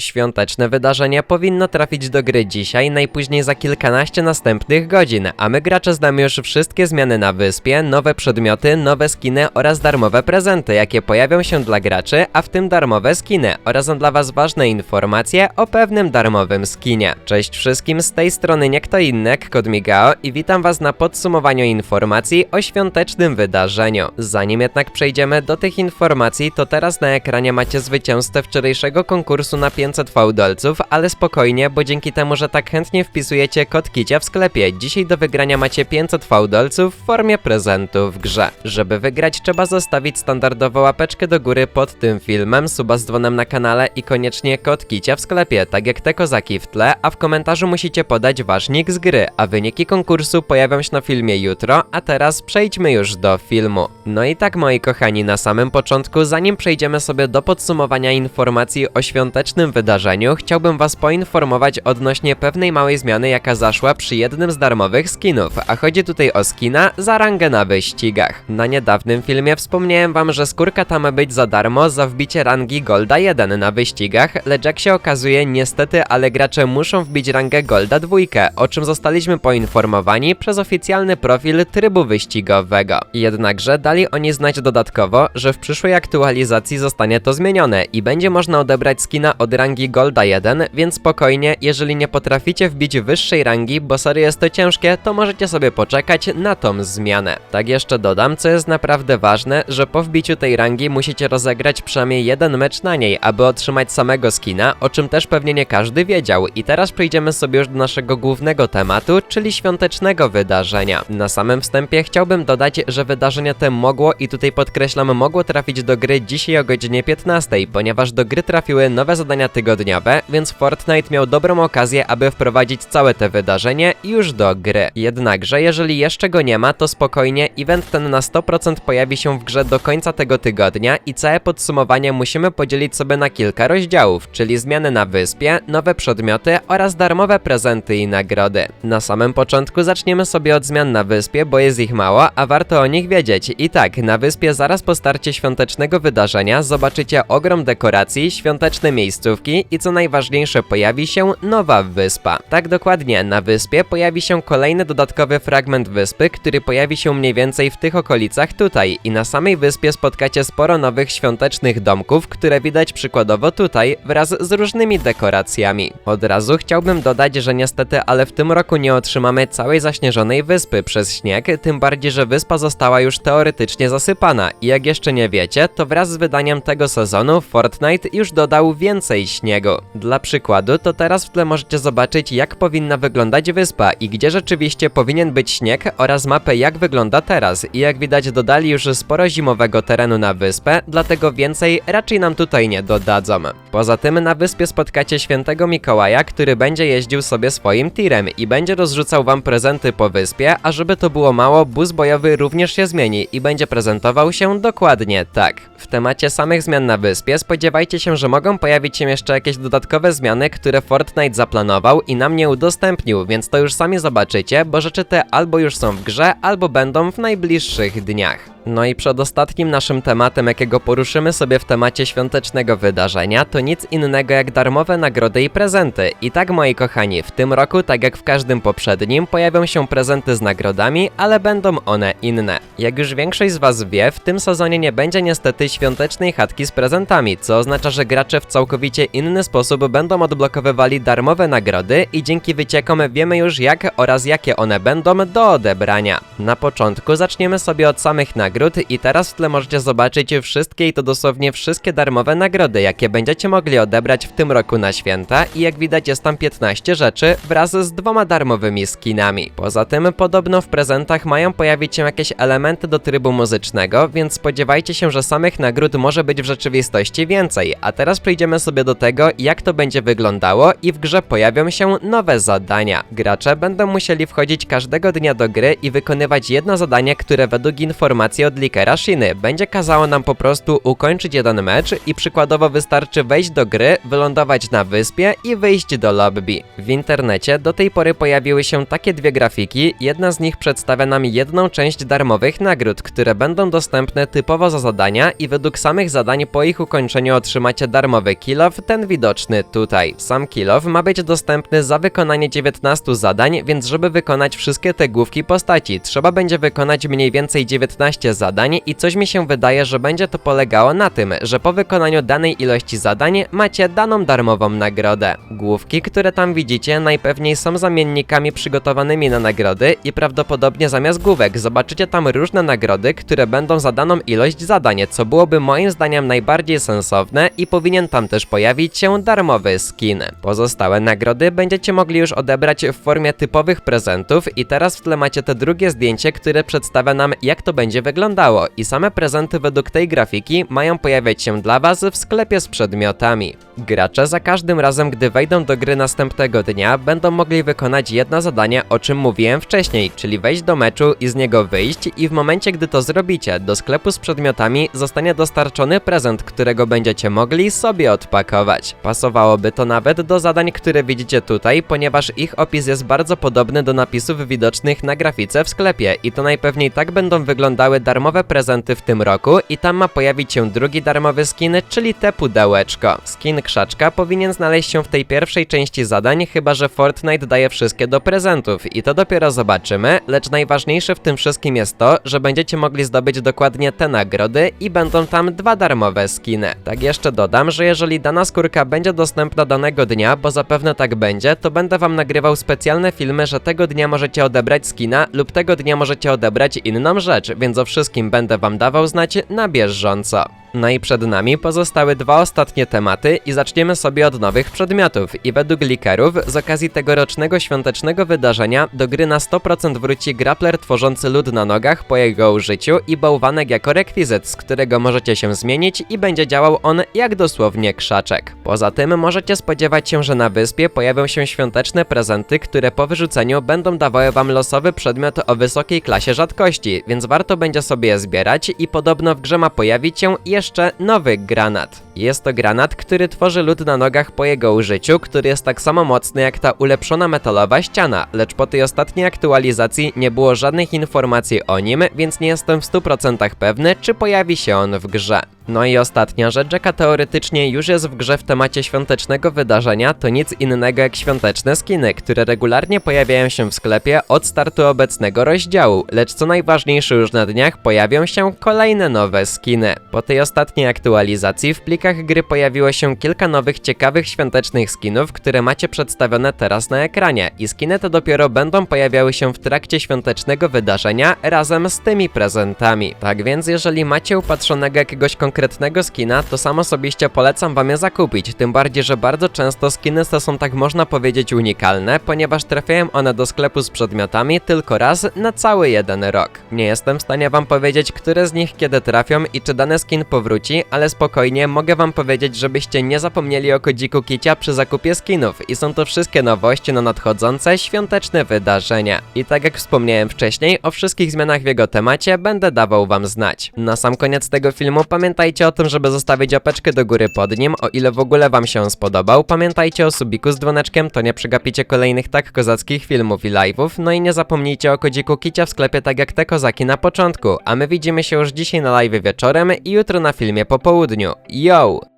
Świąteczne wydarzenie powinno trafić do gry dzisiaj, najpóźniej za kilkanaście następnych godzin, a my gracze znamy już wszystkie zmiany na wyspie, nowe przedmioty, nowe skiny oraz darmowe prezenty, jakie pojawią się dla graczy, a w tym darmowe skiny oraz dla was ważne informacje o pewnym darmowym skinie. Cześć wszystkim, z tej strony nie kto inny, jak Kod Migao i witam was na podsumowaniu informacji o świątecznym wydarzeniu. Zanim jednak przejdziemy do tych informacji, to teraz na ekranie macie zwycięzcę wczorajszego konkursu na 500 fałdolców, ale spokojnie, bo dzięki temu, że tak chętnie wpisujecie kod Kicia w sklepie, dzisiaj do wygrania macie 500 fałdolców w formie prezentu w grze. Żeby wygrać, trzeba zostawić standardowo łapeczkę do góry pod tym filmem, suba z dzwonem na kanale i koniecznie kod Kicia w sklepie, tak jak te kozaki w tle, a w komentarzu musicie podać wasz nick z gry, a wyniki konkursu pojawią się na filmie jutro, a teraz przejdźmy już do filmu. No i tak moi kochani, na samym początku, zanim przejdziemy sobie do podsumowania informacji o świątecznym wydarzeniu, chciałbym was poinformować odnośnie pewnej małej zmiany, jaka zaszła przy jednym z darmowych skinów, a chodzi tutaj o skina za rangę na wyścigach. Na niedawnym filmie wspomniałem wam, że skórka ta ma być za darmo za wbicie rangi Golda 1 na wyścigach, lecz jak się okazuje, niestety, ale gracze muszą wbić rangę Golda 2, o czym zostaliśmy poinformowani przez oficjalny profil trybu wyścigowego. Jednakże dali oni znać dodatkowo, że w przyszłej aktualizacji zostanie to zmienione i będzie można odebrać skina od rangi Golda 1, więc spokojnie, jeżeli nie potraficie wbić wyższej rangi, bo serio jest to ciężkie, to możecie sobie poczekać na tą zmianę. Tak jeszcze dodam, co jest naprawdę ważne, że po wbiciu tej rangi musicie rozegrać przynajmniej jeden mecz na niej, aby otrzymać samego skina, o czym też pewnie nie każdy wiedział. I teraz przejdziemy sobie już do naszego głównego tematu, czyli świątecznego wydarzenia. Na samym wstępie chciałbym dodać, że wydarzenie te mogło i tutaj podkreślam, mogło trafić do gry dzisiaj o godzinie 15, ponieważ do gry trafiły nowe zadania tygodniowe, więc Fortnite miał dobrą okazję, aby wprowadzić całe te wydarzenie już do gry. Jednakże, jeżeli jeszcze go nie ma, to spokojnie, event ten na 100% pojawi się w grze do końca tego tygodnia i całe podsumowanie musimy podzielić sobie na kilka rozdziałów, czyli zmiany na wyspie, nowe przedmioty oraz darmowe prezenty i nagrody. Na samym początku zaczniemy sobie od zmian na wyspie, bo jest ich mało, a warto o nich wiedzieć. I tak, na wyspie zaraz po starcie świątecznego wydarzenia zobaczycie ogrom dekoracji, świąteczne miejscówki i co najważniejsze pojawi się nowa wyspa. Tak dokładnie, na wyspie pojawi się kolejny dodatkowy fragment wyspy, który pojawi się mniej więcej w tych okolicach tutaj i na samej wyspie spotkacie sporo nowych świątecznych domków, które widać przykładowo tutaj wraz z różnymi dekoracjami. Od razu chciałbym dodać, że niestety, ale w tym roku nie otrzymamy całej zaśnieżonej wyspy przez śnieg, tym bardziej, że wyspa została już teoretycznie zasypana i jak jeszcze nie wiecie, to wraz z wydaniem tego sezonu Fortnite już dodał więcej śniegu. Dla przykładu, to teraz w tle możecie zobaczyć jak powinna wyglądać wyspa i gdzie rzeczywiście powinien być śnieg oraz mapę jak wygląda teraz i jak widać dodali już sporo zimowego terenu na wyspę, dlatego więcej raczej nam tutaj nie dodadzą. Poza tym na wyspie spotkacie świętego Mikołaja, który będzie jeździł sobie swoim tirem i będzie rozrzucał wam prezenty po wyspie, a żeby to było mało, bus bojowy również się zmieni i będzie prezentował się dokładnie tak. W temacie samych zmian na wyspie spodziewajcie się, że mogą pojawić się jeszcze jakieś dodatkowe zmiany, które Fortnite zaplanował i nam nie udostępnił, więc to już sami zobaczycie, bo rzeczy te albo już są w grze, albo będą w najbliższych dniach. No i przedostatnim naszym tematem, jakiego poruszymy sobie w temacie świątecznego wydarzenia, to nic innego jak darmowe nagrody i prezenty. I tak moi kochani, w tym roku, tak jak w każdym poprzednim, pojawią się prezenty z nagrodami, ale będą one inne. Jak już większość z was wie, w tym sezonie nie będzie niestety świątecznej chatki z prezentami, co oznacza, że gracze w całkowicie inny sposób będą odblokowywali darmowe nagrody i dzięki wyciekom wiemy już jak oraz jakie one będą do odebrania. Na początku zaczniemy sobie od samych nagród i teraz w tle możecie zobaczyć wszystkie i to dosłownie wszystkie darmowe nagrody, jakie będziecie mogli odebrać w tym roku na święta i jak widać jest tam 15 rzeczy wraz z dwoma darmowymi skinami. Poza tym podobno w prezentach mają pojawić się jakieś elementy do trybu muzycznego, więc spodziewajcie się, że samych nagród może być w rzeczywistości więcej. A teraz przejdziemy sobie do tego, jak to będzie wyglądało i w grze pojawią się nowe zadania. Gracze będą musieli wchodzić każdego dnia do gry i wykonywać jedno zadanie, które według informacji od Likera Shiny. Będzie kazało nam po prostu ukończyć jeden mecz i przykładowo wystarczy wejść do gry, wylądować na wyspie i wyjść do lobby. W internecie do tej pory pojawiły się takie dwie grafiki, jedna z nich przedstawia nam jedną część darmowych nagród, które będą dostępne typowo za zadania i według samych zadań po ich ukończeniu otrzymacie darmowy kill off, ten widoczny tutaj. Sam kill off ma być dostępny za wykonanie 19 zadań, więc żeby wykonać wszystkie te główki postaci, trzeba będzie wykonać mniej więcej 19 zadań i coś mi się wydaje, że będzie to polegało na tym, że po wykonaniu danej ilości zadań macie daną darmową nagrodę. Główki, które tam widzicie, najpewniej są zamiennikami przygotowanymi na nagrody i prawdopodobnie zamiast główek zobaczycie tam różne nagrody, które będą za daną ilość zadań, co byłoby moim zdaniem najbardziej sensowne i powinien tam też pojawić się darmowy skin. Pozostałe nagrody będziecie mogli już odebrać w formie typowych prezentów i teraz w tle macie te drugie zdjęcie, które przedstawia nam jak to będzie wyglądało i same prezenty według tej grafiki mają pojawiać się dla was w sklepie z przedmiotami. Gracze za każdym razem, gdy wejdą do gry następnego dnia, będą mogli wykonać jedno zadanie, o czym mówiłem wcześniej, czyli wejść do meczu i z niego wyjść i w momencie, gdy to zrobicie, do sklepu z przedmiotami zostanie dostarczony prezent, którego będziecie mogli sobie odpakować. Pasowałoby to nawet do zadań, które widzicie tutaj, ponieważ ich opis jest bardzo podobny do napisów widocznych na grafice w sklepie i to najpewniej tak będą wyglądały darmowe prezenty w tym roku i tam ma pojawić się drugi darmowy skin, czyli te pudełeczko. Skin krzaczka powinien znaleźć się w tej pierwszej części zadań, chyba że Fortnite daje wszystkie do prezentów i to dopiero zobaczymy, lecz najważniejsze w tym wszystkim jest to, że będziecie mogli zdobyć dokładnie te nagrody i będą tam dwa darmowe skiny. Tak jeszcze dodam, że jeżeli dana skórka będzie dostępna danego dnia, bo zapewne tak będzie, to będę wam nagrywał specjalne filmy, że tego dnia możecie odebrać skina lub tego dnia możecie odebrać inną rzecz, więc o wszystkim będę wam dawał znać na bieżąco. No i przed nami pozostały dwa ostatnie tematy i zaczniemy sobie od nowych przedmiotów. I według likerów z okazji tegorocznego świątecznego wydarzenia do gry na 100% wróci grappler tworzący lód na nogach po jego użyciu i bałwanek jako rekwizyt, z którego możecie się zmienić i będzie działał on jak dosłownie krzaczek. Poza tym możecie spodziewać się, że na wyspie pojawią się świąteczne prezenty, które po wyrzuceniu będą dawały wam losowy przedmiot o wysokiej klasie rzadkości, więc warto będzie sobie je zbierać i podobno w grze ma pojawić się jeszcze nowy granat. Jest to granat, który tworzy lód na nogach po jego użyciu, który jest tak samo mocny jak ta ulepszona metalowa ściana, lecz po tej ostatniej aktualizacji nie było żadnych informacji o nim, więc nie jestem w 100% pewny, czy pojawi się on w grze. No i ostatnia rzecz, jaka teoretycznie już jest w grze w temacie świątecznego wydarzenia, to nic innego jak świąteczne skiny, które regularnie pojawiają się w sklepie od startu obecnego rozdziału, lecz co najważniejsze już na dniach pojawią się kolejne nowe skiny. Po tej ostatniej aktualizacji w gry pojawiło się kilka nowych ciekawych świątecznych skinów, które macie przedstawione teraz na ekranie i skiny te dopiero będą pojawiały się w trakcie świątecznego wydarzenia razem z tymi prezentami. Tak więc jeżeli macie upatrzonego jakiegoś konkretnego skina, to sam osobiście polecam wam je zakupić, tym bardziej, że bardzo często skiny te są tak można powiedzieć unikalne, ponieważ trafiają one do sklepu z przedmiotami tylko raz na cały jeden rok. Nie jestem w stanie wam powiedzieć, które z nich kiedy trafią i czy dany skin powróci, ale spokojnie mogę wam powiedzieć, żebyście nie zapomnieli o kodziku Kicia przy zakupie skinów i są to wszystkie nowości na nadchodzące świąteczne wydarzenia. I tak jak wspomniałem wcześniej, o wszystkich zmianach w jego temacie będę dawał wam znać. Na sam koniec tego filmu pamiętajcie o tym, żeby zostawić opeczkę do góry pod nim, o ile w ogóle wam się on spodobał. Pamiętajcie o subiku z dzwoneczkiem, to nie przegapicie kolejnych tak kozackich filmów i live'ów, no i nie zapomnijcie o kodziku Kicia w sklepie tak jak te kozaki na początku, a my widzimy się już dzisiaj na live wieczorem i jutro na filmie po południu. Yo! Tchau!